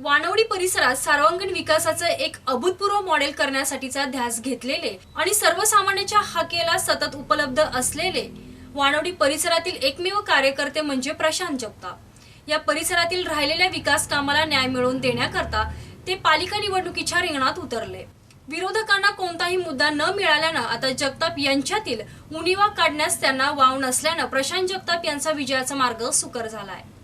वानवडी परिसरात सर्वांगीण विकासाचं एक अभूतपूर्व मॉडेल करण्यासाठीचा ध्यास घेतलेले आणि सर्वसामान्यांच्या हाकेला सतत उपलब्ध असलेले वानवडी परिसरातील एकमेव कार्यकर्ते म्हणजे प्रशांत जगताप. या परिसरातील राहिलेल्या विकास कामाला न्याय मिळवून देण्याकरता ते पालिका निवडणुकीच्या रिंगणात उतरले. विरोधकांना कोणताही मुद्दा न मिळाल्यानं आता जगताप यांच्यातील उणिवा काढण्यास त्यांना वाव नसल्यानं प्रशांत जगताप यांचा विजयाचा मार्ग सुकर झाला आहे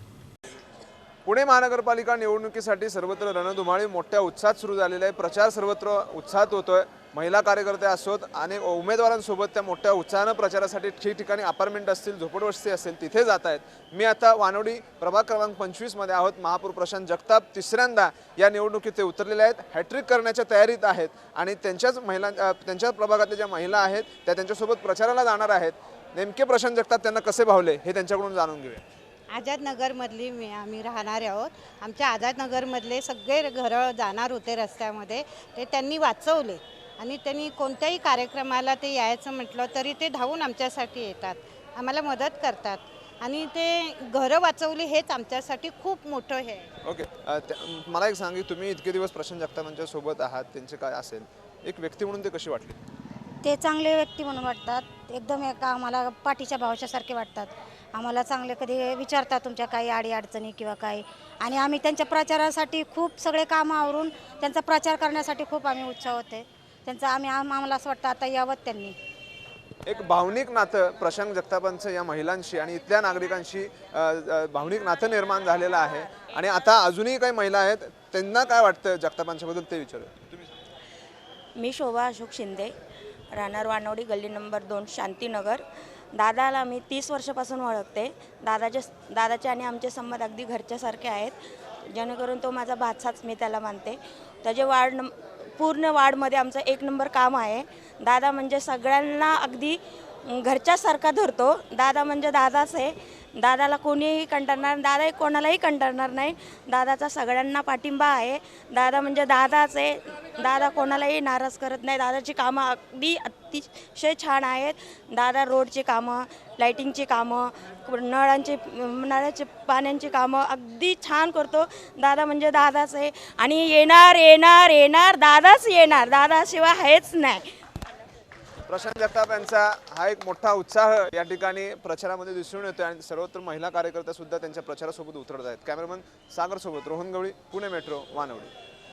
पुणे महानगरपालिका निवडणुकीसाठी सर्वत्र रणधुमाळी मोठ्या उत्साहात सुरू झालेला आहे. प्रचार सर्वत्र उत्साहात होतोय. महिला कार्यकर्ते असोत आणि उमेदवारांसोबत त्या मोठ्या उत्साहानं प्रचारासाठी ठिकठिकाणी अपार्टमेंट असतील झोपडवस्ती असेल तिथे जात आहेत. मी आता वानवडी प्रभाग क्रमांक पंचवीसमध्ये आहोत. महापौर प्रशांत जगताप तिसऱ्यांदा या निवडणुकीत ते उतरलेले आहेत. हॅट्रिक करण्याच्या तयारीत आहेत आणि त्यांच्याच महिला त्यांच्याच त्यांच्या प्रभागातल्या ज्या महिला आहेत त्या त्यांच्यासोबत प्रचाराला जाणार आहेत. नेमके प्रशांत जगताप त्यांना कसे भावले हे त्यांच्याकडून जाणून घेऊया. आझादनगरमधली मी आम्ही राहणारे आहोत. आमच्या आझादनगरमधले सगळे घरं जाणार होते रस्त्यामध्ये. ते त्यांनी वाचवले. आणि त्यांनी कोणत्याही कार्यक्रमाला ते यायचं म्हटलं तरी ते धावून आमच्यासाठी येतात. आम्हाला मदत करतात. आणि ते घरं वाचवली हेच आमच्यासाठी खूप मोठं हे आहे. ओके. अ, त्या- मला एक सांग की तुम्ही इतके दिवस प्रशांत जगतापांच्या सोबत आहात. त्यांचे काय असेल? एक व्यक्ती म्हणून ते कशी वाटली? ते चांगले व्यक्ती म्हणून वाटतात. एकदम एक आम्हाला पाठीच्या भावाच्यासारखे वाटतात. आम्हाला चांगले कधी विचारतात तुमच्या काही अडी अडचणी किंवा काही. आणि आम्ही त्यांच्या प्रचारासाठी खूप सगळे कामं आवरून त्यांचा प्रचार करण्यासाठी खूप आम्ही उत्साह होते. त्यांचा आम्ही आम- आम्हाला असं वाटतं आता यावं त्यांनी. एक भावनिक नातं प्रशांत जगतापांचं या महिलांशी आणि इथल्या नागरिकांशी भावनिक नातं निर्माण झालेलं आहे. आणि आता अजूनही काही महिला आहेत. त्यांना काय वाटतं जगतापांच्याबद्दल ते विचारू. तुम्ही मी शोभा अशोक शिंदे. राहणार वानवडी गल्ली नंबर दोन शांतीनगर. दादाला मी तीस वर्षापासून ओळखते. दादाचे दादाचे आणि आमचे संबंध अगदी घरच्यासारखे आहेत. जेणेकरून तो माझा भातसाच मी त्याला मानते. त्याचे वार्ड नम पूर्ण वार्डमध्ये आमचं एक नंबर काम आहे. दादा म्हणजे सगळ्यांना अगदी घरच्यासारखा धरतो. दादा म्हणजे दादाच आहे. दादाला कोणीही कंटाळणार दादा कोणालाही कंटाळणार नाही. दादाचा सगळ्यांना पाठिंबा आहे. दादा म्हणजे दादाच आहे. दादा कोणालाही नाराज करत नाही. दादाची कामं अगदी अतिशय छान आहेत. दादा रोडची कामं लाईटिंगची कामं नळांची नळाचे पाण्यांची कामं अगदी छान करतो. दादा म्हणजे दादाच आहे. आणि येणार येणार येणार दादाच येणार. दादाशिवाय हेच नाही. प्रशांत जगताप यांचा हा एक मोठा उत्साह या ठिकाणी प्रचारामध्ये दिसून येतो आणि सर्वत्र महिला कार्यकर्त्या सुद्धा त्यांच्या प्रचारासोबत उतरत आहेत. कॅमेरामन सागरसोबत रोहन गवळी पुणे मेट्रो वानवडी.